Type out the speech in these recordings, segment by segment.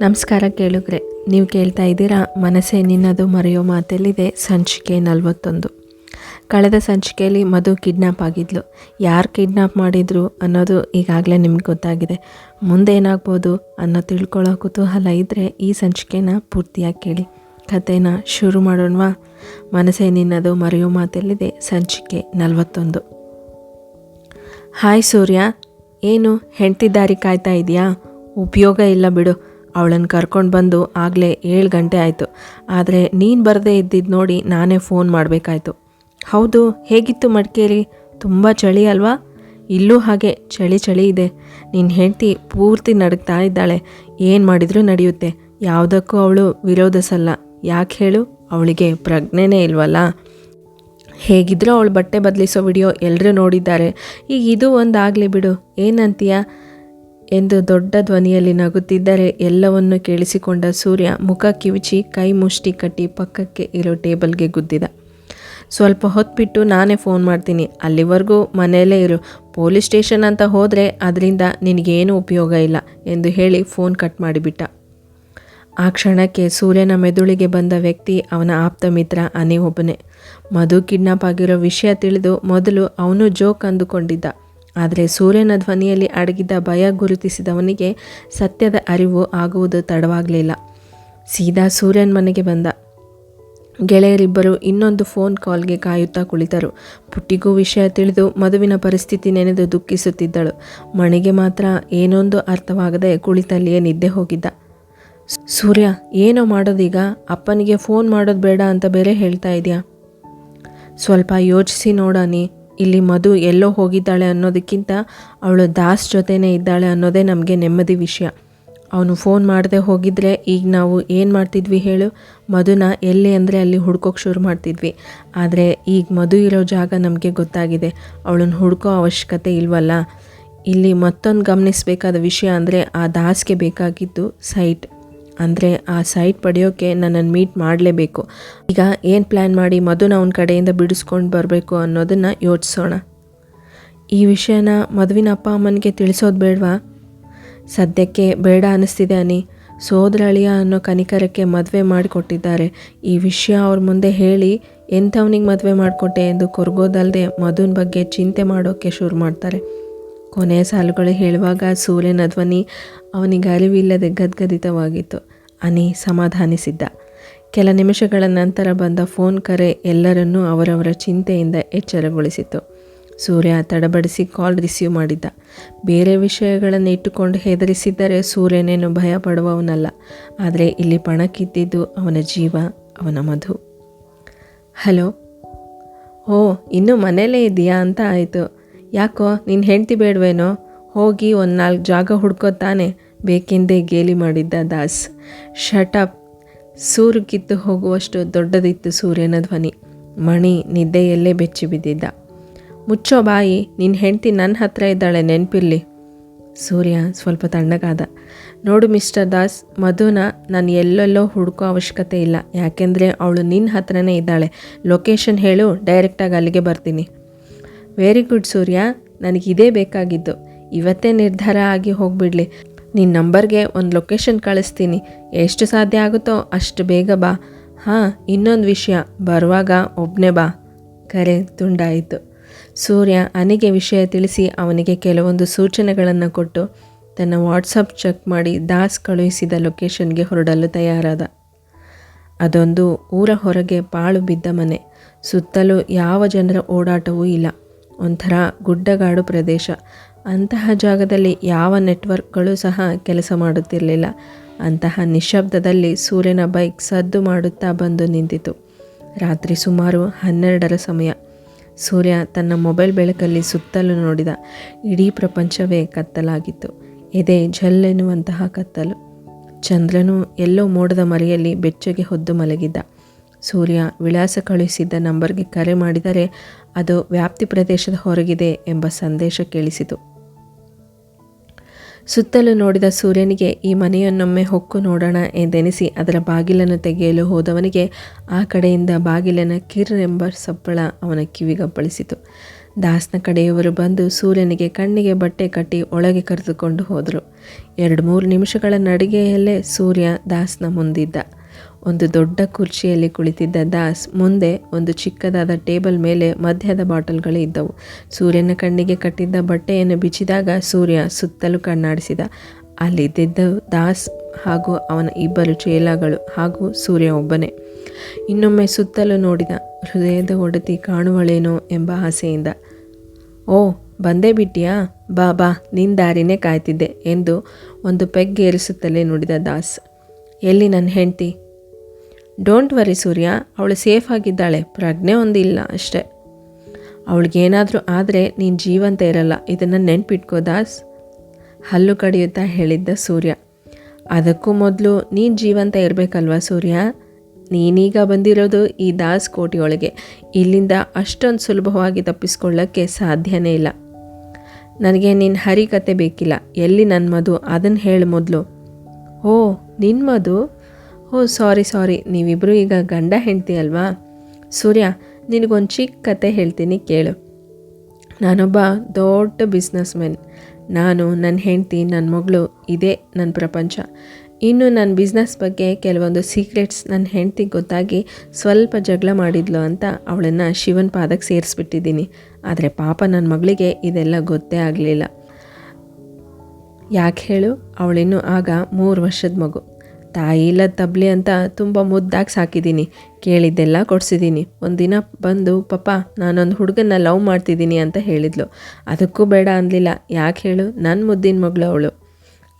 ನಮಸ್ಕಾರ ಕೇಳುಗ್ರೆ, ನೀವು ಕೇಳ್ತಾ ಇದ್ದೀರಾ, ಮನಸ್ಸೇ ನಿನ್ನದು ಮರೆಯೋ ಮಾತಲ್ಲಿದೆ ಸಂಚಿಕೆ ನಲವತ್ತೊಂದು. ಕಳೆದ ಸಂಚಿಕೆಯಲ್ಲಿ ಮಧು ಕಿಡ್ನಾಪ್ ಆಗಿದ್ಲು. ಯಾರು ಕಿಡ್ನಾಪ್ ಮಾಡಿದ್ರು ಅನ್ನೋದು ಈಗಾಗಲೇ ನಿಮ್ಗೆ ಗೊತ್ತಾಗಿದೆ. ಮುಂದೆ ಏನಾಗ್ಬೋದು ಅನ್ನೋ ತಿಳ್ಕೊಳ್ಳೋ ಕುತೂಹಲ ಇದ್ದರೆ ಈ ಸಂಚಿಕೆನ ಪೂರ್ತಿಯಾಗಿ ಕೇಳಿ. ಕಥೆನ ಶುರು ಮಾಡೋಣವಾ? ಮನಸ್ಸೇ ನಿನ್ನದು ಮರೆಯೋ ಮಾತೆಲ್ಲಿದೆ ಸಂಚಿಕೆ ನಲವತ್ತೊಂದು. ಹಾಯ್ ಸೂರ್ಯ, ಏನು ಹೆಂಡ್ತಿದ್ದಾರಿ ಕಾಯ್ತಾ ಇದೆಯಾ? ಉಪಯೋಗ ಇಲ್ಲ ಬಿಡು. ಅವಳನ್ನು ಕರ್ಕೊಂಡು ಬಂದು ಆಗಲೇ ಏಳು ಗಂಟೆ ಆಯಿತು. ಆದರೆ ನೀನು ಬರದೇ ಇದ್ದಿದ್ದು ನೋಡಿ ನಾನೇ ಫೋನ್ ಮಾಡಬೇಕಾಯ್ತು. ಹೌದು, ಹೇಗಿತ್ತು ಮಡಿಕೇರಿ? ತುಂಬ ಚಳಿ ಅಲ್ವಾ? ಇಲ್ಲೂ ಹಾಗೆ ಚಳಿ ಚಳಿ ಇದೆ. ನಿನ್ನ ಹೆಂಡತಿ ಪೂರ್ತಿ ನಡಗ್ತಾ ಇದ್ದಾಳೆ. ಏನು ಮಾಡಿದರೂ ನಡೆಯುತ್ತೆ. ಯಾವುದಕ್ಕೂ ಅವಳು ವಿರೋಧಿಸಲ್ಲ. ಯಾಕೆ ಹೇಳು? ಅವಳಿಗೆ ಪ್ರಜ್ಞೆನೇ ಇಲ್ವಲ್ಲ. ಹೇಗಿದ್ರೂ ಅವಳು ಬಟ್ಟೆ ಬದಲಿಸೋ ವಿಡಿಯೋ ಎಲ್ಲರೂ ನೋಡಿದ್ದಾರೆ. ಈಗ ಇದು ಒಂದು ಆಗಲಿ ಬಿಡು. ಏನಂತೀಯ? ಎಂದು ದೊಡ್ಡ ಧ್ವನಿಯಲ್ಲಿ ನಗುತ್ತಿದ್ದರೆ ಎಲ್ಲವನ್ನು ಕೇಳಿಸಿಕೊಂಡ ಸೂರ್ಯ ಮುಖ ಕಿವಿಚಿ ಕೈ ಮುಷ್ಟಿ ಕಟ್ಟಿ ಪಕ್ಕಕ್ಕೆ ಇರೋ ಟೇಬಲ್ಗೆ ಗುದ್ದಿದ. ಸ್ವಲ್ಪ ಹೊತ್ತು ಬಿಟ್ಟು ನಾನೇ ಫೋನ್ ಮಾಡ್ತೀನಿ. ಅಲ್ಲಿವರೆಗೂ ಮನೆಯಲ್ಲೇ ಇರು. ಪೊಲೀಸ್ ಸ್ಟೇಷನ್ ಅಂತ ಹೋದರೆ ಅದರಿಂದ ನಿನಗೇನು ಉಪಯೋಗ ಇಲ್ಲ ಎಂದು ಹೇಳಿ ಫೋನ್ ಕಟ್ ಮಾಡಿಬಿಟ್ಟ. ಆ ಕ್ಷಣಕ್ಕೆ ಸೂರ್ಯನ ಮೆದುಳಿಗೆ ಬಂದ ವ್ಯಕ್ತಿ ಅವನ ಆಪ್ತ ಮಿತ್ರ ಅನಿ ಒಬ್ಬನೇ. ಮಧು ಕಿಡ್ನಾಪ್ ಆಗಿರೋ ವಿಷಯ ತಿಳಿದು ಮೊದಲು ಅವನು ಜೋಕ್ ಅಂದುಕೊಂಡಿದ್ದ. ಆದರೆ ಸೂರ್ಯನ ಧ್ವನಿಯಲ್ಲಿ ಅಡಗಿದ್ದ ಭಯ ಗುರುತಿಸಿದವನಿಗೆ ಸತ್ಯದ ಅರಿವು ಆಗುವುದು ತಡವಾಗಲಿಲ್ಲ. ಸೀದಾ ಸೂರ್ಯನ ಮನೆಗೆ ಬಂದ. ಗೆಳೆಯರಿಬ್ಬರು ಇನ್ನೊಂದು ಫೋನ್ ಕಾಲ್ಗೆ ಕಾಯುತ್ತಾ ಕುಳಿತರು. ಪುಟ್ಟಿಗೂ ವಿಷಯ ತಿಳಿದು ಮದುವಿನ ಪರಿಸ್ಥಿತಿ ನೆನೆದು ದುಃಖಿಸುತ್ತಿದ್ದಳು. ಮಣಿಗೆ ಮಾತ್ರ ಏನೊಂದು ಅರ್ಥವಾಗದೆ ಕುಳಿತಲ್ಲಿಯೇ ನಿದ್ದೆ ಹೋಗಿದ್ದ. ಸೂರ್ಯ, ಏನೋ ಮಾಡೋದೀಗ? ಅಪ್ಪನಿಗೆ ಫೋನ್ ಮಾಡೋದು ಬೇಡ ಅಂತ ಬೇರೆ ಹೇಳ್ತಾ ಇದೆಯಾ? ಸ್ವಲ್ಪ ಯೋಚಿಸಿ ನೋಡಾನಿ ಇಲ್ಲಿ ಮಧು ಎಲ್ಲೋ ಹೋಗಿದ್ದಾಳೆ ಅನ್ನೋದಕ್ಕಿಂತ ಅವಳು ದಾಸ್ ಜೊತೆನೇ ಇದ್ದಾಳೆ ಅನ್ನೋದೇ ನಮಗೆ ನೆಮ್ಮದಿ ವಿಷಯ. ಅವನು ಫೋನ್ ಮಾಡದೆ ಹೋಗಿದ್ರೆ ಈಗ ನಾವು ಏನು ಮಾಡ್ತಿದ್ವಿ ಹೇಳು? ಮಧುನ ಎಲ್ಲಿ ಅಂದರೆ ಅಲ್ಲಿ ಹುಡ್ಕೋಕೆ ಶುರು ಮಾಡ್ತಿದ್ವಿ. ಆದರೆ ಈಗ ಮಧು ಇರೋ ಜಾಗ ನಮಗೆ ಗೊತ್ತಾಗಿದೆ. ಅವಳನ್ನು ಹುಡ್ಕೋ ಅವಶ್ಯಕತೆ ಇಲ್ವಲ್ಲ? ಇಲ್ಲಿ ಮತ್ತೊಂದು ಗಮನಿಸಬೇಕಾದ ವಿಷಯ ಅಂದರೆ ಆ ದಾಸ್ಗೆ ಬೇಕಾಗಿದ್ದು ಸೈಟ್. ಅಂದರೆ ಆ ಸೈಟ್ ಪಡೆಯೋಕ್ಕೆ ನನ್ನನ್ನು ಮೀಟ್ ಮಾಡಲೇಬೇಕು. ಈಗ ಏನು ಪ್ಲ್ಯಾನ್ ಮಾಡಿ ಮಧುನ ಅವನ ಕಡೆಯಿಂದ ಬಿಡಿಸ್ಕೊಂಡು ಬರಬೇಕು ಅನ್ನೋದನ್ನು ಯೋಚಿಸೋಣ. ಈ ವಿಷಯನ ಮದುವಿನ ಅಪ್ಪ ಅಮ್ಮನಿಗೆ ತಿಳಿಸೋದು ಬೇಡವಾ? ಸದ್ಯಕ್ಕೆ ಬೇಡ ಅನ್ನಿಸ್ತಿದೆ ಅನಿ. ಸೋದರಳಿಯ ಅನ್ನೋ ಕನಿಕರಕ್ಕೆ ಮದುವೆ ಮಾಡಿಕೊಟ್ಟಿದ್ದಾರೆ. ಈ ವಿಷಯ ಅವ್ರ ಮುಂದೆ ಹೇಳಿ ಎಂಥವನಿಗೆ ಮದುವೆ ಮಾಡಿಕೊಟ್ಟೆ ಎಂದು ಕೊರಗೋದಲ್ಲದೆ ಮಧುನ ಬಗ್ಗೆ ಚಿಂತೆ ಮಾಡೋಕ್ಕೆ ಶುರು ಮಾಡ್ತಾರೆ. ಕೊನೆಯ ಸಾಲುಗಳು ಹೇಳುವಾಗ ಸೂರ್ಯನ ಧ್ವನಿ ಅವನಿಗೆ ಅರಿವಿಲ್ಲದೆ ಗದ್ಗದಿತವಾಗಿತ್ತು. ಅನಿ ಸಮಾಧಾನಿಸಿದ್ದ. ಕೆಲ ನಿಮಿಷಗಳ ನಂತರ ಬಂದ ಫೋನ್ ಕರೆ ಎಲ್ಲರನ್ನೂ ಅವರವರ ಚಿಂತೆಯಿಂದ ಎಚ್ಚರಗೊಳಿಸಿತು ಸೂರ್ಯ ತಡಬಡಿಸಿ ಕಾಲ್ ರಿಸೀವ್ ಮಾಡಿದ್ದ. ಬೇರೆ ವಿಷಯಗಳನ್ನು ಇಟ್ಟುಕೊಂಡು ಹೆದರಿಸಿದ್ದರೆ ಸೂರ್ಯನೇನು ಭಯ ಪಡುವವನಲ್ಲ ಆದರೆ ಇಲ್ಲಿ ಪಣಕ್ಕಿದ್ದಿದ್ದು ಅವನ ಜೀವ, ಅವನ ಮಧು. ಹಲೋ? ಓ, ಇನ್ನೂ ಮನೇಲೇ ಇದೆಯಾ ಅಂತ ಆಯಿತು. ಯಾಕೋ ನಿನ್ನ ಹೆಂಡ್ತಿ ಬೇಡವೇನೋ? ಹೋಗಿ ಒಂದು ನಾಲ್ಕು ಜಾಗ ಹುಡ್ಕೋತಾನೆ ಬೇಕೆಂದೇ ಗೇಲಿ ಮಾಡಿದ್ದ ದಾಸ್. ಶಟಪ್ ಸೂರು ಕಿತ್ತು ಹೋಗುವಷ್ಟು ದೊಡ್ಡದಿತ್ತು ಸೂರ್ಯನ ಧ್ವನಿ. ಮಣಿ ನಿದ್ದೆಯಲ್ಲೇ ಬೆಚ್ಚಿ ಬಿದ್ದಿದ್ದ. ಮುಚ್ಚೋ ಬಾಯಿ ನಿನ್ನ ಹೆಂಡ್ತಿ ನನ್ನ ಹತ್ರ ಇದ್ದಾಳೆ, ನೆನಪಿರ್ಲಿ. ಸೂರ್ಯ ಸ್ವಲ್ಪ ತಣ್ಣಗಾದ. ನೋಡು ಮಿಸ್ಟರ್ ದಾಸ್, ಮಧುನ ನಾನು ಎಲ್ಲೆಲ್ಲೋ ಹುಡುಕೋ ಅವಶ್ಯಕತೆ ಇಲ್ಲ. ಯಾಕೆಂದರೆ ಅವಳು ನಿನ್ನ ಹತ್ರನೇ ಇದ್ದಾಳೆ. ಲೊಕೇಶನ್ ಹೇಳು, ಡೈರೆಕ್ಟಾಗಿ ಅಲ್ಲಿಗೆ ಬರ್ತೀನಿ. ವೆರಿ ಗುಡ್ ಸೂರ್ಯ. ನನಗಿದೇ ಬೇಕಾಗಿದ್ದು. ಇವತ್ತೇ ನಿರ್ಧಾರ ಆಗಿ ಹೋಗಿಬಿಡ್ಲಿ. ನಿನ್ನ ನಂಬರ್ಗೆ ಒಂದು ಲೊಕೇಶನ್ ಕಳಿಸ್ತೀನಿ. ಎಷ್ಟು ಸಾಧ್ಯ ಆಗುತ್ತೋ ಅಷ್ಟು ಬೇಗ ಬಾ. ಹಾಂ, ಇನ್ನೊಂದು ವಿಷಯ. ಬರುವಾಗ ಒಬ್ಬನೇ ಬಾ. ಕರೆ ತುಂಡಾಯಿತು. ಸೂರ್ಯ ಅನಿಗೆ ವಿಷಯ ತಿಳಿಸಿ ಅವನಿಗೆ ಕೆಲವೊಂದು ಸೂಚನೆಗಳನ್ನು ಕೊಟ್ಟು ತನ್ನ ವಾಟ್ಸಪ್ ಚೆಕ್ ಮಾಡಿ ದಾಸ್ ಕಳುಹಿಸಿದ ಲೊಕೇಶನ್ಗೆ ಹೊರಡಲು ತಯಾರಾದ. ಅದೊಂದು ಊರ ಹೊರಗೆ ಪಾಳು ಬಿದ್ದ ಮನೆ. ಸುತ್ತಲೂ ಯಾವ ಜನರ ಓಡಾಟವೂ ಇಲ್ಲ. ಒಂಥರ ಗುಡ್ಡಗಾಡು ಪ್ರದೇಶ. ಅಂತಹ ಜಾಗದಲ್ಲಿ ಯಾವ ನೆಟ್ವರ್ಕ್ಗಳು ಸಹ ಕೆಲಸ ಮಾಡುತ್ತಿರಲಿಲ್ಲ. ಅಂತಹ ನಿಶಬ್ದದಲ್ಲಿ ಸೂರ್ಯನ ಬೈಕ್ ಸದ್ದು ಮಾಡುತ್ತಾ ಬಂದು ನಿಂತಿತು. ರಾತ್ರಿ ಸುಮಾರು ಹನ್ನೆರಡರ ಸಮಯ. ಸೂರ್ಯ ತನ್ನ ಮೊಬೈಲ್ ಬೆಳಕಲ್ಲಿ ಸುತ್ತಲೂ ನೋಡಿದ. ಇಡೀ ಪ್ರಪಂಚವೇ ಕತ್ತಲಾಗಿತ್ತು. ಎದೆ ಝಲ್ಲೆನ್ನುವಂತಹ ಕತ್ತಲು. ಚಂದ್ರನು ಎಲ್ಲೋ ಮೋಡದ ಮರೆಯಲ್ಲಿ ಬೆಚ್ಚಗೆ ಹೊದ್ದು ಮಲಗಿದ್ದ. ಸೂರ್ಯ ವಿಳಾಸ ಕಳುಹಿಸಿದ್ದ ನಂಬರ್ಗೆ ಕರೆ ಮಾಡಿದರೆ ಅದು ವ್ಯಾಪ್ತಿ ಪ್ರದೇಶದ ಹೊರಗಿದೆ ಎಂಬ ಸಂದೇಶ ಕೇಳಿಸಿತು. ಸುತ್ತಲೂ ನೋಡಿದ ಸೂರ್ಯನಿಗೆ, ಈ ಮನೆಯನ್ನೊಮ್ಮೆ ಹೊಕ್ಕು ನೋಡೋಣ ಎಂದೆನಿಸಿ ಅದರ ಬಾಗಿಲನ್ನು ತೆಗೆಯಲು ಹೋದವನಿಗೆ, ಆ ಕಡೆಯಿಂದ ಬಾಗಿಲನ ಕಿರ್ ಎಂಬ ಸಪ್ಪಳ ಅವನ ಕಿವಿಗಪ್ಪಳಿಸಿತು. ದಾಸ್ನ ಕಡೆಯವರು ಬಂದು ಸೂರ್ಯನಿಗೆ ಕಣ್ಣಿಗೆ ಬಟ್ಟೆ ಕಟ್ಟಿ ಒಳಗೆ ಕರೆದುಕೊಂಡು ಹೋದರು. ಎರಡು ಮೂರು ನಿಮಿಷಗಳ ನಡಿಗೆಯಲ್ಲೇ ಸೂರ್ಯ ದಾಸ್ನ ಮುಂದಿದ್ದ. ಒಂದು ದೊಡ್ಡ ಕುರ್ಚಿಯಲ್ಲಿ ಕುಳಿತಿದ್ದ ದಾಸ್ ಮುಂದೆ ಒಂದು ಚಿಕ್ಕದಾದ ಟೇಬಲ್ ಮೇಲೆ ಮದ್ಯದ ಬಾಟಲ್ಗಳು ಇದ್ದವು. ಸೂರ್ಯನ ಕಣ್ಣಿಗೆ ಕಟ್ಟಿದ್ದ ಬಟ್ಟೆಯನ್ನು ಬಿಚ್ಚಿದಾಗ ಸೂರ್ಯ ಸುತ್ತಲೂ ಕಣ್ಣಾಡಿಸಿದ. ಅಲ್ಲಿದ್ದ ದಾಸ್ ಹಾಗೂ ಅವನ ಇಬ್ಬರು ಚೇಲಾಗಳು ಹಾಗೂ ಸೂರ್ಯ ಒಬ್ಬನೇ. ಇನ್ನೊಮ್ಮೆ ಸುತ್ತಲೂ ನೋಡಿದ, ಹೃದಯದ ಒಡತಿ ಕಾಣುವಳೇನೋ ಎಂಬ ಆಸೆಯಿಂದ. ಓ, ಬಂದೇ ಬಿಟ್ಟಿಯಾ? ಬಾ ಬಾ ನಿನ್ನ ದಾರಿನೇ ಕಾಯ್ತಿದ್ದೆ ಎಂದು ಒಂದು ಪೆಗ್ ಏರಿಸುತ್ತಲೇ ನುಡಿದ ದಾಸ್. ಎಲ್ಲಿ ನನ್ನ ಹೆಂಡ್ತಿ? Don't worry Surya. ಅವಳು ಸೇಫ್ ಆಗಿದ್ದಾಳೆ. ಪ್ರಜ್ಞೆ ಒಂದಿಲ್ಲ ಅಷ್ಟೇ. ಅವಳಿಗೇನಾದರೂ ಆದರೆ ನೀನು ಜೀವಂತ ಇರಲ್ಲ. ಇದನ್ನು ನೆನ್ಪಿಟ್ಕೋ, ದಾಸ್. ಹಲ್ಲು ಕಡಿಯುತ್ತಾ ಹೇಳಿದ್ದ ಸೂರ್ಯ. ಅದಕ್ಕೂ ಮೊದಲು ನೀನು ಜೀವಂತ ಇರಬೇಕಲ್ವಾ ಸೂರ್ಯ? ನೀನೀಗ ಬಂದಿರೋದು ಈ ದಾಸ್ ಕೋಟೆಯೊಳಗೆ. ಇಲ್ಲಿಂದ ಅಷ್ಟೊಂದು ಸುಲಭವಾಗಿ ತಪ್ಪಿಸ್ಕೊಳ್ಳೋಕ್ಕೆ ಸಾಧ್ಯನೇ ಇಲ್ಲ. ನನಗೆ ನಿನ್ನ ಹರಿಕತೆ ಬೇಕಿಲ್ಲ. ಎಲ್ಲಿ ನನ್ನ ಮದು ಅದನ್ನು ಹೇಳು ಮೊದಲು. ಓ ನಿನ್ನ ಮಧು? ಓ, ಸಾರಿ ಸಾರಿ. ನೀವಿಬ್ಬರು ಈಗ ಗಂಡ ಹೆಂಡತಿ ಅಲ್ವಾ? ಸೂರ್ಯ, ನಿನಗೊಂದು ಚಿಕ್ಕ ಕತೆ ಹೇಳ್ತೀನಿ ಕೇಳು. ನಾನೊಬ್ಬ ದೊಡ್ಡ ಬಿಸ್ನೆಸ್ ಮೆನ್ ನಾನು ನನ್ನ ಹೆಂಡತಿ ನನ್ನ ಮಗಳು, ಇದೇ ನನ್ನ ಪ್ರಪಂಚ. ಇನ್ನು ನನ್ನ ಬಿಸ್ನೆಸ್ ಬಗ್ಗೆ ಕೆಲವೊಂದು ಸೀಕ್ರೆಟ್ಸ್ ನನ್ನ ಹೆಂಡ್ತಿಗೆ ಗೊತ್ತಾಗಿ ಸ್ವಲ್ಪ ಜಗಳ ಮಾಡಿದ್ಲು ಅಂತ ಅವಳನ್ನು ಶಿವನ ಪಾದಕ್ಕೆ ಸೇರಿಸ್ಬಿಟ್ಟಿದ್ದೀನಿ. ಆದರೆ ಪಾಪ ನನ್ನ ಮಗಳಿಗೆ ಇದೆಲ್ಲ ಗೊತ್ತೇ ಆಗಲಿಲ್ಲ. ಯಾಕೆ ಹೇಳು? ಅವಳಿನ್ನೂ ಆಗ ಮೂರು ವರ್ಷದ ಮಗು. ತಾಯಿ ಇಲ್ಲ ತಬ್ಲಿ ಅಂತ ತುಂಬ ಮುದ್ದಾಗಿ ಸಾಕಿದ್ದೀನಿ. ಕೇಳಿದ್ದೆಲ್ಲ ಕೊಡಿಸಿದ್ದೀನಿ. ಒಂದಿನ ಬಂದು, ಪಪ್ಪ, ನಾನೊಂದು ಹುಡುಗನ್ನ ಲವ್ ಮಾಡ್ತಿದ್ದೀನಿ ಅಂತ ಹೇಳಿದ್ಲು. ಅದಕ್ಕೂ ಬೇಡ ಅನ್ನಲಿಲ್ಲ ಯಾಕೆ ಹೇಳು? ನನ್ನ ಮುದ್ದಿನ ಮಗಳು ಅವಳು.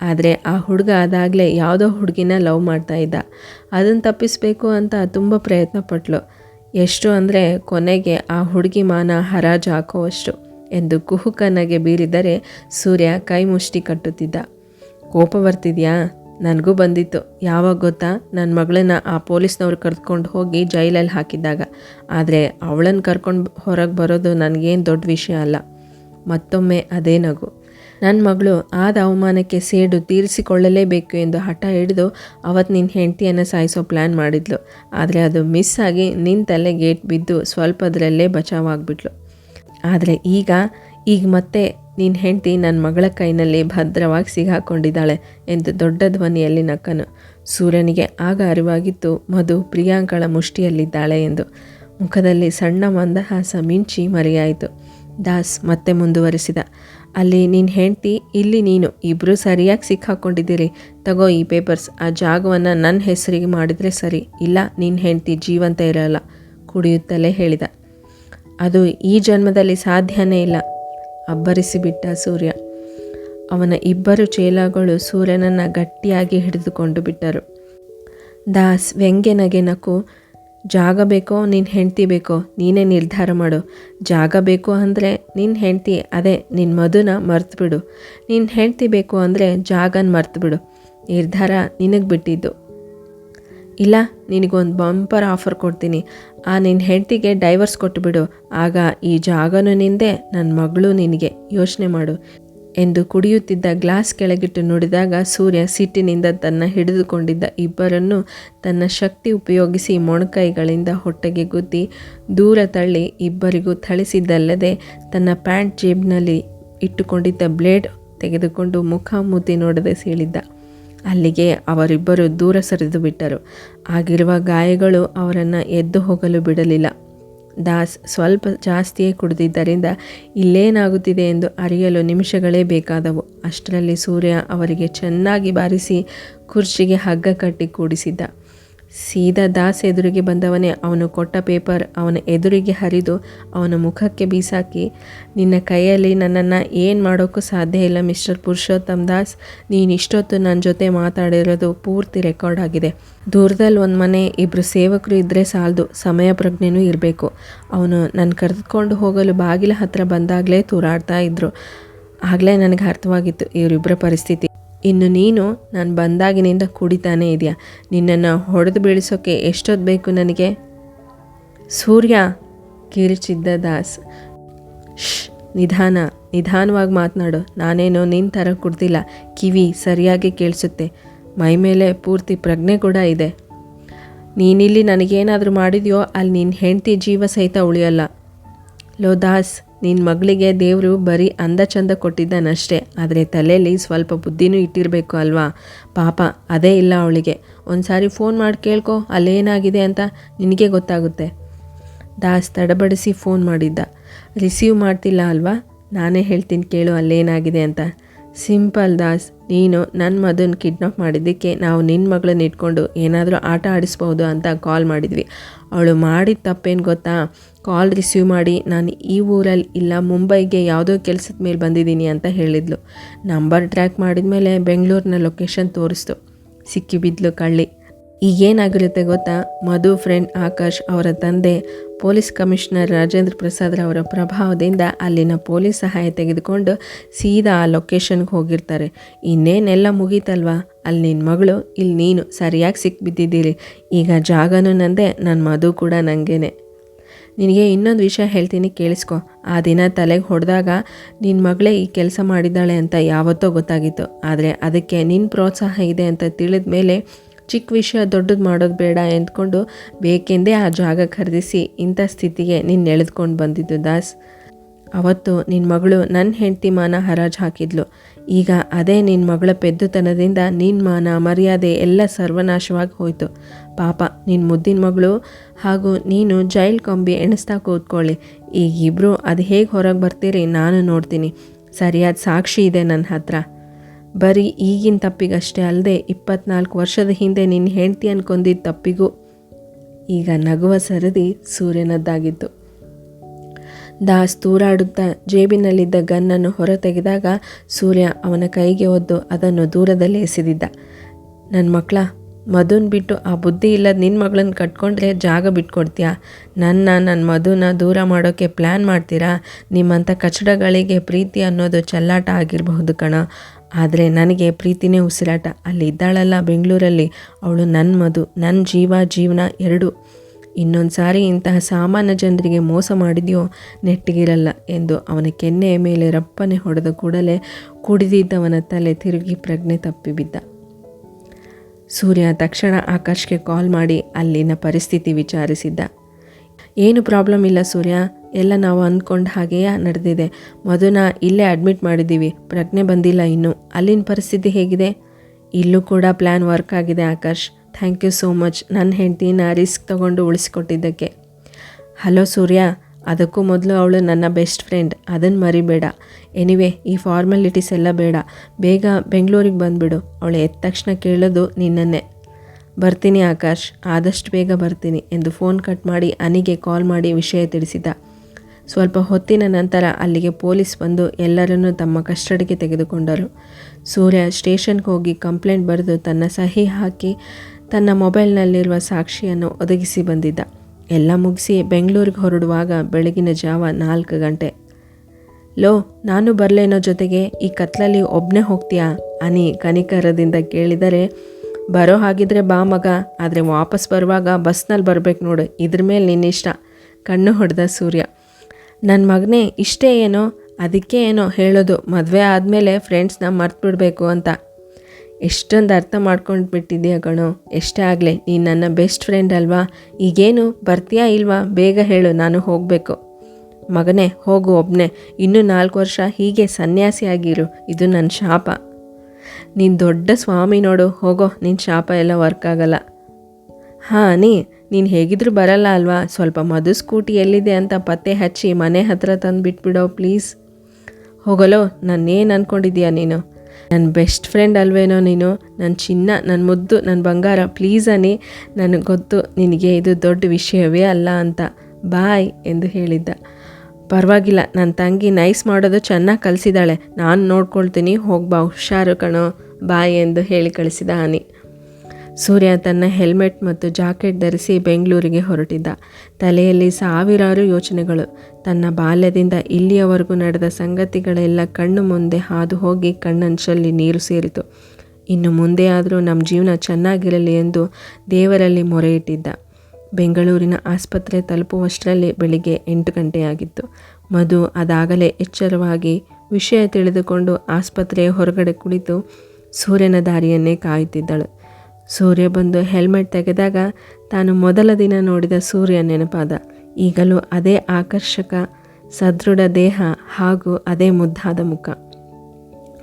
ಆದರೆ ಆ ಹುಡುಗ ಅದಾಗಲೇ ಯಾವುದೋ ಹುಡುಗಿನ ಲವ್ ಮಾಡ್ತಾ ಇದ್ದ. ಅದನ್ನು ತಪ್ಪಿಸಬೇಕು ಅಂತ ತುಂಬ ಪ್ರಯತ್ನ ಪಟ್ಲು. ಎಷ್ಟು ಅಂದರೆ ಕೊನೆಗೆ ಆ ಹುಡುಗಿ ಮಾನ ಹರಾಜು ಹಾಕೋವಷ್ಟು ಎಂದು ಕುಹುಕನಗೆ ಬೀರಿದರೆ ಸೂರ್ಯ ಕೈ ಮುಷ್ಟಿ ಕಟ್ಟುತ್ತಿದ್ದ. ಕೋಪ ಬರ್ತಿದ್ಯಾ? ನನಗೂ ಬಂದಿತ್ತು. ಯಾವಾಗ ಗೊತ್ತಾ? ನನ್ನ ಮಗಳನ್ನ ಆ ಪೊಲೀಸ್ನವ್ರು ಕರ್ಕೊಂಡು ಹೋಗಿ ಜೈಲಲ್ಲಿ ಹಾಕಿದ್ದಾಗ. ಆದರೆ ಅವಳನ್ನು ಕರ್ಕೊಂಡು ಹೊರಗೆ ಬರೋದು ನನಗೇನು ದೊಡ್ಡ ವಿಷಯ ಅಲ್ಲ. ಮತ್ತೊಮ್ಮೆ ಅದೇ ನಗು. ನನ್ನ ಮಗಳು ಆದ ಅವಮಾನಕ್ಕೆ ಸೇಡು ತೀರಿಸಿಕೊಳ್ಳಲೇಬೇಕು ಎಂದು ಹಠ ಹಿಡಿದು ಅವತ್ತು ನಿನ್ನ ಹೆಂಡತಿಯನ್ನು ಸಾಯಿಸೋ ಪ್ಲ್ಯಾನ್ ಮಾಡಿದ್ಲು. ಆದರೆ ಅದು ಮಿಸ್ ಆಗಿ ನಿನ್ನ ತಲೆ ಗೇಟ್ ಬಿದ್ದು ಸ್ವಲ್ಪದರಲ್ಲೇ ಬಚಾವಾಗ್ಬಿಟ್ಲು ಆದರೆ ಈಗ ಈಗ ಮತ್ತೆ ನಿನ್ನ ಹೆಂಡತಿ ನನ್ನ ಮಗಳ ಕೈನಲ್ಲಿ ಭದ್ರವಾಗಿ ಸಿಗಾಕೊಂಡಿದ್ದಾಳೆ ಎಂದು ದೊಡ್ಡ ಧ್ವನಿಯಲ್ಲಿ ನಕ್ಕನು. ಸೂರ್ಯನಿಗೆ ಆಗ ಅರಿವಾಗಿತ್ತು, ಮಧು ಪ್ರಿಯಾಂಕಳ ಮುಷ್ಟಿಯಲ್ಲಿದ್ದಾಳೆ ಎಂದು. ಮುಖದಲ್ಲಿ ಸಣ್ಣ ಮಂದಹಾಸ ಮಿಂಚಿ ಮರೆಯಾಯಿತು. ದಾಸ್ ಮತ್ತೆ ಮುಂದುವರಿಸಿದ. ಅಲ್ಲಿ ನಿನ್ನ ಹೆಂಡತಿ, ಇಲ್ಲಿ ನೀನು. ಇಬ್ಬರೂ ಸರಿಯಾಗಿ ಸಿಕ್ಕಾಕೊಂಡಿದ್ದೀರಿ. ತಗೋ ಈ ಪೇಪರ್ಸ್. ಆ ಜಾಗವನ್ನು ನನ್ನ ಹೆಸರಿಗೆ ಮಾಡಿದರೆ ಸರಿ. ಇಲ್ಲ ನಿನ್ನ ಹೆಂಡತಿ ಜೀವಂತ ಇರಲ್ಲ, ಕುಡಿಯುತ್ತಲೇ ಹೇಳಿದ. ಅದು ಈ ಜನ್ಮದಲ್ಲಿ ಸಾಧ್ಯನೇ ಇಲ್ಲ. ಅಬ್ಬರಿಸಿಬಿಟ್ಟ ಸೂರ್ಯ. ಅವನ ಇಬ್ಬರು ಚೇಲಾಗಳು ಸೂರ್ಯನನ್ನು ಗಟ್ಟಿಯಾಗಿ ಹಿಡಿದುಕೊಂಡು ಬಿಟ್ಟರು. ದಾಸ್ ವ್ಯಂಗ್ಯನಗೆ ನಕು ಜಾಗ ಬೇಕೋ ನಿನ್ನ ಹೆಂಡ್ತಿ ಬೇಕೋ? ನೀನೇ ನಿರ್ಧಾರ ಮಾಡು. ಜಾಗ ಬೇಕು ಅಂದರೆ ನಿನ್ನ ಹೆಂಡ್ತಿ, ಅದೇ ನಿನ್ನ ಮಧುನ ಮರ್ತುಬಿಡು. ನಿನ್ನ ಹೆಂಡ್ತಿ ಬೇಕು ಅಂದರೆ ಜಾಗನ ಮರ್ತುಬಿಡು. ನಿರ್ಧಾರ ನಿನಗೆ ಬಿಟ್ಟಿದ್ದು. ಇಲ್ಲ, ನಿನಗೊಂದು ಬಂಪರ್ ಆಫರ್ ಕೊಡ್ತೀನಿ. ಆ ನಿನ್ನ ಹೆಂಡತಿಗೆ ಡೈವರ್ಸ್ ಕೊಟ್ಟುಬಿಡು ಆಗ ಈ ಜಾಗನೂ ನಿಂದೆ ನನ್ನ ಮಗಳು ನಿನಗೆ. ಯೋಚನೆ ಮಾಡು. ಎಂದು ಕುಡಿಯುತ್ತಿದ್ದ ಗ್ಲಾಸ್ ಕೆಳಗಿಟ್ಟು ನೋಡಿದಾಗ ಸೂರ್ಯ ಸಿಟ್ಟಿನಿಂದ ತನ್ನ ಹಿಡಿದುಕೊಂಡಿದ್ದ ಇಬ್ಬರನ್ನು ತನ್ನ ಶಕ್ತಿ ಉಪಯೋಗಿಸಿ ಮೊಣಕೈಗಳಿಂದ ಹೊಟ್ಟೆಗೆ ಗುದ್ದಿ ದೂರ ತಳ್ಳಿ ಇಬ್ಬರಿಗೂ ಥಳಿಸಿದ್ದಲ್ಲದೆ ತನ್ನ ಪ್ಯಾಂಟ್ ಜೇಬ್ನಲ್ಲಿ ಇಟ್ಟುಕೊಂಡಿದ್ದ ಬ್ಲೇಡ್ ತೆಗೆದುಕೊಂಡು ಮುಖ ಮುದ್ದಿ ನೋಡದೆ ಸೀಳಿದ್ದ. ಅಲ್ಲಿಗೆ ಅವರಿಬ್ಬರು ದೂರ ಸರಿದು ಬಿಟ್ಟರು. ಆಗಿರುವ ಗಾಯಗಳು ಅವರನ್ನು ಎದ್ದು ಹೋಗಲು ಬಿಡಲಿಲ್ಲ. ದಾಸ್ ಸ್ವಲ್ಪ ಜಾಸ್ತಿಯೇ ಕುಡಿದಿದ್ದರಿಂದ ಇಲ್ಲೇನಾಗುತ್ತಿದೆ ಎಂದು ಅರಿಯಲು ನಿಮಿಷಗಳೇ ಬೇಕಾದವು. ಅಷ್ಟರಲ್ಲಿ ಸೂರ್ಯ ಅವರಿಗೆ ಚೆನ್ನಾಗಿ ಬಾರಿಸಿ ಕುರ್ಚಿಗೆ ಹಗ್ಗ ಕಟ್ಟಿ ಕೂಡಿಸಿದ್ದ. ಸೀದಾ ದಾಸ್ ಎದುರಿಗೆ ಬಂದವನೇ, ಅವನು ಕೊಟ್ಟ ಪೇಪರ್ ಅವನ ಎದುರಿಗೆ ಹರಿದು ಅವನ ಮುಖಕ್ಕೆ ಬೀಸಾಕಿ, ನಿನ್ನ ಕೈಯಲ್ಲಿ ನನ್ನನ್ನು ಏನು ಮಾಡೋಕ್ಕೂ ಸಾಧ್ಯ ಇಲ್ಲ ಮಿಸ್ಟರ್ ಪುರುಷೋತ್ತಮ್ ದಾಸ್, ನೀನು ಇಷ್ಟೊತ್ತು ನನ್ನ ಜೊತೆ ಮಾತಾಡಿರೋದು ಪೂರ್ತಿ ರೆಕಾರ್ಡ್ ಆಗಿದೆ. ದೂರದಲ್ಲಿ ಒಂದು ಮನೆ ಇಬ್ಬರು ಸೇವಕರು ಇದ್ದರೆ ಸಾಲದು, ಸಮಯ ಪ್ರಜ್ಞೆನೂ ಇರಬೇಕು. ಅವನು ನನ್ನ ಕರೆದುಕೊಂಡು ಹೋಗಲು ಬಾಗಿಲ ಹತ್ತಿರ ಬಂದಾಗಲೇ ತೂರಾಡ್ತಾ ಇದ್ದರು ಆಗಲೇ ನನಗೆ ಅರ್ಥವಾಗಿತ್ತು ಇವರಿಬ್ಬರ ಪರಿಸ್ಥಿತಿ. ಇನ್ನು ನೀನು ನಾನು ಬಂದಾಗಿನಿಂದ ಕುಡಿತಾನೇ ಇದೆಯಾ. ನಿನ್ನನ್ನು ಹೊಡೆದು ಬೀಳಿಸೋಕ್ಕೆ ಎಷ್ಟೊತ್ತು ಬೇಕು ನನಗೆ? ಸೂರ್ಯ, ಕಿರಿಚಿದ್ದ ದಾಸ್. ಶ್ ನಿಧಾನ, ನಿಧಾನವಾಗಿ ಮಾತನಾಡು. ನಾನೇನೋ ನಿನ್ನ ಥರ ಕುಡ್ದಿಲ್ಲ. ಕಿವಿ ಸರಿಯಾಗಿ ಕೇಳಿಸುತ್ತೆ. ಮೈ ಮೇಲೆ ಪೂರ್ತಿ ಪ್ರಜ್ಞೆ ಕೂಡ ಇದೆ. ನೀನಿಲ್ಲಿ ನನಗೇನಾದರೂ ಮಾಡಿದೆಯೋ, ಅಲ್ಲಿ ನಿನ್ನ ಹೆಂಡತಿ ಜೀವ ಸಹಿತ ಉಳಿಯಲ್ಲ. ಲೋ ದಾಸ್ ನಿನ್ನ ಮಗಳಿಗೆ ದೇವರು ಬರೀ ಅಂದ ಚಂದ ಕೊಟ್ಟಿದ್ದಾನಷ್ಟೇ, ಆದರೆ ತಲೆಯಲ್ಲಿ ಸ್ವಲ್ಪ ಬುದ್ಧಿನೂ ಇಟ್ಟಿರಬೇಕು ಅಲ್ವಾ? ಪಾಪ, ಅದೇ ಇಲ್ಲ ಅವಳಿಗೆ. ಒಂದು ಸಾರಿ ಫೋನ್ ಮಾಡಿ ಕೇಳ್ಕೊ, ಅಲ್ಲೇನಾಗಿದೆ ಅಂತ ನಿನಗೆ ಗೊತ್ತಾಗುತ್ತೆ. ದಾಸ್ ತಡಬಡಿಸಿ ಫೋನ್ ಮಾಡಿದ್ದ. ರಿಸೀವ್ ಮಾಡ್ತಿಲ್ಲ ಅಲ್ವಾ? ನಾನೇ ಹೇಳ್ತೀನಿ ಕೇಳು ಅಲ್ಲೇನಾಗಿದೆ ಅಂತ. ಸಿಂಪಲ್ ದಾಸ್, ನೀನು ನನ್ನ ಮದನ್ ಕಿಡ್ನಾಪ್ ಮಾಡಿದ್ದಕ್ಕೆ ನಾವು ನಿನ್ನ ಮಗಳನ್ನ ಇಟ್ಕೊಂಡು ಏನಾದರೂ ಆಟ ಆಡಿಸ್ಬೋದು ಅಂತ ಕಾಲ್ ಮಾಡಿದ್ವಿ. ಅವಳು ಮಾಡಿದ ತಪ್ಪೇನು ಗೊತ್ತಾ? ಕಾಲ್ ರಿಸೀವ್ ಮಾಡಿ ನಾನು ಈ ಊರಲ್ಲಿ ಇಲ್ಲ, ಮುಂಬೈಗೆ ಯಾವುದೋ ಕೆಲಸದ ಮೇಲೆ ಬಂದಿದ್ದೀನಿ ಅಂತ ಹೇಳಿದ್ಲು. ನಂಬರ್ ಟ್ರ್ಯಾಕ್ ಮಾಡಿದ ಮೇಲೆ ಬೆಂಗಳೂರಿನ ಲೊಕೇಶನ್ ತೋರಿಸ್ತು. ಸಿಕ್ಕಿಬಿದ್ಲು ಕಳ್ಳಿ. ಈಗೇನಾಗಿರುತ್ತೆ ಗೊತ್ತಾ? ಮಧು ಫ್ರೆಂಡ್ ಆಕಾಶ್ ಅವರ ತಂದೆ ಪೊಲೀಸ್ ಕಮಿಷನರ್ ರಾಜೇಂದ್ರ ಪ್ರಸಾದ್ ಅವರ ಪ್ರಭಾವದಿಂದ ಅಲ್ಲಿನ ಪೊಲೀಸ್ ಸಹಾಯ ತೆಗೆದುಕೊಂಡು ಸೀದಾ ಆ ಲೊಕೇಶನ್ಗೆ ಹೋಗಿರ್ತಾರೆ. ಇನ್ನೇನೆಲ್ಲ ಮುಗೀತಲ್ವಾ? ಅಲ್ಲಿ ನಿನ್ನ ಮಗಳು, ಇಲ್ಲಿ ನೀನು ಸರಿಯಾಗಿ ಸಿಕ್ಕಿಬಿದ್ದಿದ್ದೀರಿ ಈಗ ಜಾಗನೂ ನಂದೆ ನನ್ನ ಮಧು ಕೂಡ ನನಗೇನೆ ನಿನಗೆ ಇನ್ನೊಂದು ವಿಷಯ ಹೇಳ್ತೀನಿ ಕೇಳಿಸ್ಕೊ. ಆ ದಿನ ತಲೆಗೆ ಹೊಡೆದಾಗ ನಿನ್ನ ಮಗಳೇ ಈ ಕೆಲಸ ಮಾಡಿದ್ದಾಳೆ ಅಂತ ಯಾವತ್ತೋ ಗೊತ್ತಾಗಿತ್ತು. ಆದರೆ ಅದಕ್ಕೆ ನಿನ್ನ ಪ್ರೋತ್ಸಾಹ ಇದೆ ಅಂತ ತಿಳಿದ ಮೇಲೆ ಚಿಕ್ಕ ವಿಷಯ ದೊಡ್ಡದು ಮಾಡೋದು ಬೇಡ ಎಂದ್ಕೊಂಡು ಬೇಕೆಂದೇ ಆ ಜಾಗ ಖರೀದಿಸಿ ಇಂಥ ಸ್ಥಿತಿಗೆ ನಿನ್ನ ಎಳೆದುಕೊಂಡು ಬಂದಿದ್ದು ದಾಸ್. ಅವತ್ತು ನಿನ್ನ ಮಗಳು ನನ್ನ ಹೆಂಡತಿ ಮಾನ ಹರಾಜು ಹಾಕಿದ್ಲು. ಈಗ ಅದೇ ನಿನ್ನ ಮಗಳ ಪೆದ್ದುತನದಿಂದ ನಿನ್ನ ಮಾನ, ಮರ್ಯಾದೆ ಎಲ್ಲ ಸರ್ವನಾಶವಾಗಿ ಹೋಯಿತು. ಪಾಪ ನಿನ್ನ ಮುದ್ದಿನ ಮಗಳು ಹಾಗೂ ನೀನು ಜೈಲ್ ಕೊಂಬಿ ಎಣಿಸ್ತಾ ಕೂತ್ಕೊಳ್ಳಿ. ಈಗ ಇಬ್ಬರು ಅದು ಹೇಗೆ ಹೊರಗೆ ಬರ್ತೀರಿ ನಾನು ನೋಡ್ತೀನಿ. ಸರಿಯಾದ ಸಾಕ್ಷಿ ಇದೆ ನನ್ನ ಹತ್ರ. ಬರೀ ಈಗಿನ ತಪ್ಪಿಗಷ್ಟೇ ಅಲ್ಲದೆ ಇಪ್ಪತ್ನಾಲ್ಕು ವರ್ಷದ ಹಿಂದೆ ನಿನ್ನ ಹೆಂಡತಿ ಅನ್ಕೊಂಡಿದ್ದ ತಪ್ಪಿಗೂ ಈಗ ನಗುವ ಸರದಿ ಸೂರ್ಯನದ್ದಾಗಿತ್ತು. ದಾಸ್ ತೂರಾಡುತ್ತಾ ಜೇಬಿನಲ್ಲಿದ್ದ ಗನ್ನನ್ನು ಹೊರತೆಗೆದಾಗ ಸೂರ್ಯ ಅವನ ಕೈಗೆ ಒದ್ದು ಅದನ್ನು ದೂರದಲ್ಲಿ ಎಸೆದಿದ್ದ. ನನ್ನ ಮಕ್ಕಳ ಮಧುನ್ ಬಿಟ್ಟು ಆ ಬುದ್ಧಿ ಇಲ್ಲದ ನಿನ್ನ ಮಗಳನ್ನ ಕಟ್ಕೊಂಡ್ರೆ ಜಾಗ ಬಿಟ್ಕೊಡ್ತೀಯಾ? ನನ್ನ ನನ್ನ ಮಧುನ ದೂರ ಮಾಡೋಕ್ಕೆ ಪ್ಲ್ಯಾನ್ ಮಾಡ್ತೀರಾ? ನಿಮ್ಮಂಥ ಕಚಡಗಳಿಗೆ ಪ್ರೀತಿ ಅನ್ನೋದು ಚೆಲ್ಲಾಟ ಆಗಿರಬಹುದು ಕಣ. ಆದರೆ ನನಗೆ ಪ್ರೀತಿನೇ ಉಸಿರಾಟ. ಅಲ್ಲಿ ಇದ್ದಾಳಲ್ಲ ಬೆಂಗಳೂರಲ್ಲಿ. ಅವಳು ನನ್ನ ಮಧು ನನ್ನ ಜೀವ, ಜೀವನ ಎರಡು ಇನ್ನೊಂದು ಸಾರಿ ಇಂತಹ ಸಾಮಾನ್ಯ ಜನರಿಗೆ ಮೋಸ ಮಾಡಿದೆಯೋ ನೆಟ್ಟಿಗಿರಲ್ಲ ಎಂದು ಅವನ ಕೆನ್ನೆಯ ಮೇಲೆ ರಪ್ಪನೆ ಹೊಡೆದ ಕೂಡಲೇ ಕುಡಿದಿದ್ದವನ ತಲೆ ತಿರುಗಿ ಪ್ರಜ್ಞೆ ತಪ್ಪಿ ಬಿದ್ದ ಸೂರ್ಯ ತಕ್ಷಣ ಆಕಾಶ್ಗೆ ಕಾಲ್ ಮಾಡಿ ಅಲ್ಲಿನ ಪರಿಸ್ಥಿತಿ ವಿಚಾರಿಸಿದ್ದ. ಏನು ಪ್ರಾಬ್ಲಮ್ ಇಲ್ಲ ಸೂರ್ಯ, ಎಲ್ಲ ನಾವು ಅಂದ್ಕೊಂಡ ಹಾಗೆಯೇ ನಡೆದಿದೆ. ಮಧುನ ಇಲ್ಲೇ ಅಡ್ಮಿಟ್ ಮಾಡಿದ್ದೀವಿ, ಪ್ರಜ್ಞೆ ಬಂದಿಲ್ಲ ಇನ್ನೂ. ಅಲ್ಲಿನ ಪರಿಸ್ಥಿತಿ ಹೇಗಿದೆ? ಇಲ್ಲೂ ಕೂಡ ಪ್ಲ್ಯಾನ್ ವರ್ಕ್ ಆಗಿದೆ Akash. Thank you so much ನನ್ನ ಹೆಂಡತಿನ ರಿಸ್ಕ್ ತಗೊಂಡು ಉಳಿಸ್ಕೊಟ್ಟಿದ್ದಕ್ಕೆ. ಹಲೋ ಸೂರ್ಯ. ಅದಕ್ಕೂ ಮೊದಲು ಅವಳು ನನ್ನ ಬೆಸ್ಟ್ ಫ್ರೆಂಡ್ ಅದನ್ನು ಮರಿಬೇಡ. ಎನಿವೆ ಈ ಫಾರ್ಮಾಲಿಟೀಸ್ ಎಲ್ಲ ಬೇಡ. ಬೇಗ ಬೆಂಗಳೂರಿಗೆ ಬಂದುಬಿಡು. ಅವಳು ಎದ್ದ ತಕ್ಷಣ ಕೇಳೋದು ನಿನ್ನನ್ನೇ. ಬರ್ತೀನಿ ಆಕಾಶ್. ಆದಷ್ಟು ಬೇಗ ಬರ್ತೀನಿ ಎಂದು ಫೋನ್ ಕಟ್ ಮಾಡಿ ಅನಿಗೆ ಕಾಲ್ ಮಾಡಿ ವಿಷಯ ತಿಳಿಸಿದ. ಸ್ವಲ್ಪ ಹೊತ್ತಿನ ನಂತರ ಅಲ್ಲಿಗೆ ಪೊಲೀಸ್ ಬಂದು ಎಲ್ಲರನ್ನೂ ತಮ್ಮ ಕಸ್ಟಡಿಗೆ ತೆಗೆದುಕೊಂಡರು. ಸೂರ್ಯ ಸ್ಟೇಷನ್ಗೆ ಹೋಗಿ ಕಂಪ್ಲೇಂಟ್ ಬರೆದು ತನ್ನ ಸಹಿ ಹಾಕಿ ತನ್ನ ಮೊಬೈಲ್ನಲ್ಲಿರುವ ಸಾಕ್ಷಿಯನ್ನು ಒದಗಿಸಿ ಬಂದಿದ್ದ. ಎಲ್ಲ ಮುಗಿಸಿ ಬೆಂಗಳೂರಿಗೆ ಹೊರಡುವಾಗ ಬೆಳಗಿನ ಜಾವ ನಾಲ್ಕು ಗಂಟೆ. ಲೋ, ನಾನು ಬರಲೇನೋ ಜೊತೆಗೆ, ಈ ಕತ್ಲಲ್ಲಿ ಒಬ್ಬನೇ ಹೋಗ್ತೀಯಾ? ಅನಿ ಕನಿಕರದಿಂದ ಕೇಳಿದರೆ, ಬರೋ ಹಾಗಿದ್ರೆ ಬಾ ಮಗ, ಆದರೆ ವಾಪಸ್ ಬರುವಾಗ ಬಸ್ನಲ್ಲಿ ಬರಬೇಕು ನೋಡು, ಇದ್ರ ಮೇಲೆ ನಿನ್ನಿಷ್ಟ, ಕಣ್ಣು ಹೊಡೆದ ಸೂರ್ಯ. ನನ್ನ ಮಗನೇ, ಇಷ್ಟೇ ಏನೋ, ಅದಕ್ಕೆ ಏನೋ ಹೇಳೋದು, ಮದುವೆ ಆದಮೇಲೆ ಫ್ರೆಂಡ್ಸ್ನ ಮರ್ತು ಬಿಡಬೇಕು ಅಂತ. ಎಷ್ಟೊಂದು ಅರ್ಥ ಮಾಡ್ಕೊಂಡು ಬಿಟ್ಟಿದ್ದೀಯ ಕಣೋ? ಎಷ್ಟೇ ಆಗಲಿ, ನೀನು ನನ್ನ ಬೆಸ್ಟ್ ಫ್ರೆಂಡ್ ಅಲ್ವಾ? ಈಗೇನು, ಬರ್ತೀಯಾ ಇಲ್ವಾ? ಬೇಗ ಹೇಳು, ನಾನು ಹೋಗಬೇಕು. ಮಗನೇ, ಹೋಗು ಒಬ್ಬನೇ ಇನ್ನೂ ನಾಲ್ಕು ವರ್ಷ ಹೀಗೆ ಸನ್ಯಾಸಿಯಾಗಿರು ಇದು ನನ್ನ ಶಾಪ. ನೀನು ದೊಡ್ಡ ಸ್ವಾಮಿ ನೋಡು, ಹೋಗೋ. ನಿನ್ನ ಶಾಪ ಎಲ್ಲ ವರ್ಕ್ ಆಗಲ್ಲ. ಹಾಂ, ನೀ, ನೀನು ಹೇಗಿದ್ರೂ ಬರಲ್ಲ ಅಲ್ವಾ? ಸ್ವಲ್ಪ ಮದು ಸ್ಕೂಟಿ ಎಲ್ಲಿದೆ ಅಂತ ಪತ್ತೆ ಹಚ್ಚಿ ಮನೆ ಹತ್ರ ತಂದು ಬಿಟ್ಬಿಡೋ ಪ್ಲೀಸ್ ಹೋಗಲೋ ನಾನೇನು ಅಂದ್ಕೊಂಡಿದ್ದೀಯಾ ನೀನು? ನನ್ನ ಬೆಸ್ಟ್ ಫ್ರೆಂಡ್ ಅಲ್ವೇನೋ ನೀನು? ನನ್ನ ಚಿನ್ನ, ನನ್ನ ಮುದ್ದು, ನನ್ನ ಬಂಗಾರ, ಪ್ಲೀಸ್ ಅನಿ. ನನಗೆ ಗೊತ್ತು ನಿನಗೆ ಇದು ದೊಡ್ಡ ವಿಷಯವೇ ಅಲ್ಲ ಅಂತ. ಬಾಯ್ ಎಂದು ಹೇಳಿದ್ದ. ಪರವಾಗಿಲ್ಲ ನನ್ನ ತಂಗಿ ನೈಸ್ ಮಾಡೋದು ಚೆನ್ನಾಗಿ ಕಲಿಸಿದಾಳೆ. ನಾನು ನೋಡ್ಕೊಳ್ತೀನಿ ಹೋಗ್ಬಾ ಹುಷಾರು ಕಣೋ. ಬಾಯ್ ಎಂದು ಹೇಳಿ ಕಳಿಸಿದ ಆನಿ ಸೂರ್ಯ ತನ್ನ ಹೆಲ್ಮೆಟ್ ಮತ್ತು ಜಾಕೆಟ್ ಧರಿಸಿ ಬೆಂಗಳೂರಿಗೆ ಹೊರಟಿದ್ದ. ತಲೆಯಲ್ಲಿ ಸಾವಿರಾರು ಯೋಚನೆಗಳು. ತನ್ನ ಬಾಲ್ಯದಿಂದ ಇಲ್ಲಿಯವರೆಗೂ ನಡೆದ ಸಂಗತಿಗಳೆಲ್ಲ ಕಣ್ಣು ಮುಂದೆ ಹಾದು ಹೋಗಿ ಕಣ್ಣಂಚಲ್ಲಿ ನೀರು ಸೇರಿತು. ಇನ್ನು ಮುಂದೆ ಆದರೂ ನಮ್ಮ ಜೀವನ ಚೆನ್ನಾಗಿರಲಿ ಎಂದು ದೇವರಲ್ಲಿ ಮೊರೆ ಇಟ್ಟಿದ್ದ ಬೆಂಗಳೂರಿನ ಆಸ್ಪತ್ರೆ ತಲುಪುವಷ್ಟರಲ್ಲಿ ಬೆಳಿಗ್ಗೆ ಎಂಟು ಗಂಟೆಯಾಗಿತ್ತು. ಮಧು ಅದಾಗಲೇ ಎಚ್ಚರವಾಗಿ ವಿಷಯ ತಿಳಿದುಕೊಂಡು ಆಸ್ಪತ್ರೆಯ ಹೊರಗಡೆ ಕುಳಿತು ಸೂರ್ಯನ ದಾರಿಯನ್ನೇ ಕಾಯುತ್ತಿದ್ದಳು. ಸೂರ್ಯ ಬಂದು ಹೆಲ್ಮೆಟ್ ತೆಗೆದಾಗ ತಾನು ಮೊದಲ ದಿನ ನೋಡಿದ ಸೂರ್ಯ ನೆನಪಾದ. ಈಗಲೂ ಅದೇ ಆಕರ್ಷಕ, ಸದೃಢ ದೇಹ ಹಾಗೂ ಅದೇ ಮುದ್ದಾದ ಮುಖ.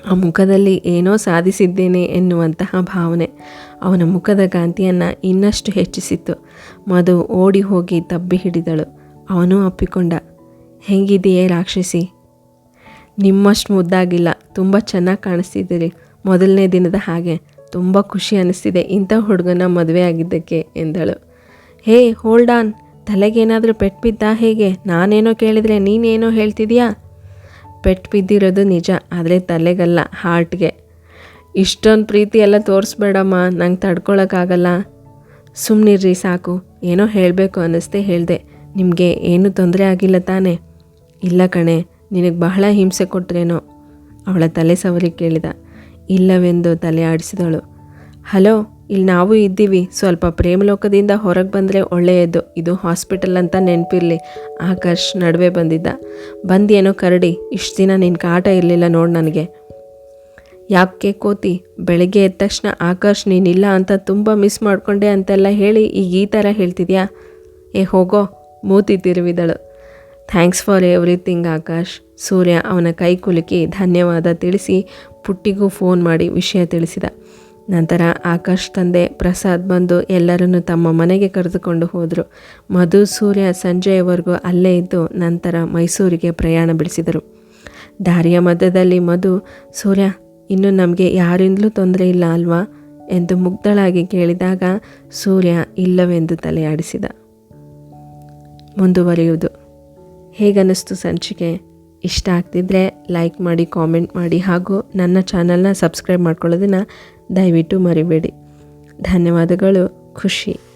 ಆ ಮುಖದಲ್ಲಿ ಏನೋ ಸಾಧಿಸಿದ್ದೇನೆ ಎನ್ನುವಂತಹ ಭಾವನೆ ಅವನ ಮುಖದ ಕಾಂತಿಯನ್ನು ಇನ್ನಷ್ಟು ಹೆಚ್ಚಿಸಿತ್ತು. ಮಧು ಓಡಿ ಹೋಗಿ ತಬ್ಬಿ ಹಿಡಿದಳು. ಅವನೂ ಅಪ್ಪಿಕೊಂಡ, ಹೆಂಗಿದೆಯೇ ರಾಕ್ಷಸಿ? ನಿಮ್ಮಷ್ಟು ಮುದ್ದಾಗಿಲ್ಲ, ತುಂಬ ಚೆನ್ನಾಗಿ ಕಾಣಿಸ್ತಿದ್ದೀರಿ. ಮೊದಲನೇ ದಿನದ ಹಾಗೆ. ತುಂಬ ಖುಷಿ ಅನ್ನಿಸ್ತಿದೆ ಇಂಥ ಹುಡುಗನ ಮದುವೆ ಆಗಿದ್ದಕ್ಕೆ ಎಂದಳು. ಹೇ ಹೋಲ್ಡ್ ಆನ್ ತಲೆಗೇನಾದರೂ ಪೆಟ್ಟು ಬಿದ್ದಾ ಹೇಗೆ? ನಾನೇನೋ ಕೇಳಿದರೆ ನೀನೇನೋ ಹೇಳ್ತಿದ್ಯಾ? ಪೆಟ್ಟು ಬಿದ್ದಿರೋದು ನಿಜ, ಆದರೆ ತಲೆಗಲ್ಲ ಹಾರ್ಟ್ಗೆ ಇಷ್ಟೊಂದು ಪ್ರೀತಿ ಎಲ್ಲ ತೋರಿಸ್ಬೇಡಮ್ಮ, ನಂಗೆ ತಡ್ಕೊಳಕ್ಕಾಗಲ್ಲ. ಸುಮ್ಮನಿರ್ರಿ ಸಾಕು, ಏನೋ ಹೇಳಬೇಕು ಅನ್ನಿಸ್ದೆ ಹೇಳಿದೆ. ನಿಮಗೆ ಏನು ತೊಂದರೆ ಆಗಿಲ್ಲ ತಾನೇ? ಇಲ್ಲ ಕಣೆ, ನಿನಗೆ ಬಹಳ ಹಿಂಸೆ ಕೊಟ್ರೇನೋ? ಅವಳ ತಲೆ ಸವರಿ ಕೇಳಿದ. ಇಲ್ಲವೆಂದು ತಲೆ ಆಡಿಸಿದಳು ಹಲೋ, ಇಲ್ಲಿ ನಾವು ಇದ್ದೀವಿ. ಸ್ವಲ್ಪ ಪ್ರೇಮಲೋಕದಿಂದ ಹೊರಗೆ ಬಂದರೆ ಒಳ್ಳೆಯದು. ಇದು ಹಾಸ್ಪಿಟಲ್ ಅಂತ ನೆನಪಿರಲಿ. ಆಕಾಶ್ ನಡುವೆ ಬಂದಿದ್ದ. ಬಂದೇನೋ ಕರಡಿ, ಇಷ್ಟು ದಿನ ನಿನ್ನ ಕಾಟ ಇರಲಿಲ್ಲ ನೋಡು ನನಗೆ. ಯಾಕೆ ಕೋತಿ? ಬೆಳಗ್ಗೆ ಎದ್ದ ತಕ್ಷಣ ಆಕಾಶ್ ನೀನಿಲ್ಲ ಅಂತ ತುಂಬ ಮಿಸ್ ಮಾಡಿಕೊಂಡೆ ಅಂತೆಲ್ಲ ಹೇಳಿ ಈಗ ಈ ಥರ ಹೇಳ್ತಿದ್ಯಾ? ಏ, ಹೋಗೋ. ಮೂತಿ ತಿರುವಿದಳು. Thanks for everything, Akash. Surya ಅವನ ಕೈ ಕುಲುಕಿ ಧನ್ಯವಾದ ತಿಳಿಸಿ ಪುಟ್ಟಿಗೂ ಫೋನ್ ಮಾಡಿ ವಿಷಯ ತಿಳಿಸಿದ. ನಂತರ ಆಕಾಶ್ ತಂದೆ ಪ್ರಸಾದ್ ಬಂದು ಎಲ್ಲರನ್ನು ತಮ್ಮ ಮನೆಗೆ ಕರೆದುಕೊಂಡು ಹೋದರು. ಮಧು, ಸೂರ್ಯ ಸಂಜೆಯವರೆಗೂ ಅಲ್ಲೇ ಇದ್ದು ನಂತರ ಮೈಸೂರಿಗೆ ಪ್ರಯಾಣ ಬೆಳೆಸಿದರು. ದಾರಿಯ ಮಧ್ಯದಲ್ಲಿ ಮಧು, ಸೂರ್ಯ, ಇನ್ನು ನಮಗೆ ಯಾರಿಂದಲೂ ತೊಂದರೆ ಇಲ್ಲ ಅಲ್ವಾ? ಎಂದು ಮುಗ್ಧಳಾಗಿ ಕೇಳಿದಾಗ ಸೂರ್ಯ ಇಲ್ಲವೆಂದು ತಲೆಯಾಡಿಸಿದ. ಮುಂದುವರಿಯುವುದು. ಹೇಗನ್ನಿಸ್ತು ಸಂಚಿಕೆ? ಇಷ್ಟ ಆಗ್ತಿದ್ರೆ ಲೈಕ್ ಮಾಡಿ ಕಾಮೆಂಟ್ ಮಾಡಿ ಹಾಗೂ ನನ್ನ ಚಾನಲ್ನ ಸಬ್ಸ್ಕ್ರೈಬ್ ಮಾಡ್ಕೊಳ್ಳೋದನ್ನು ದಯವಿಟ್ಟು ಮರಿಬೇಡಿ. ಧನ್ಯವಾದಗಳು, ಖುಷಿ.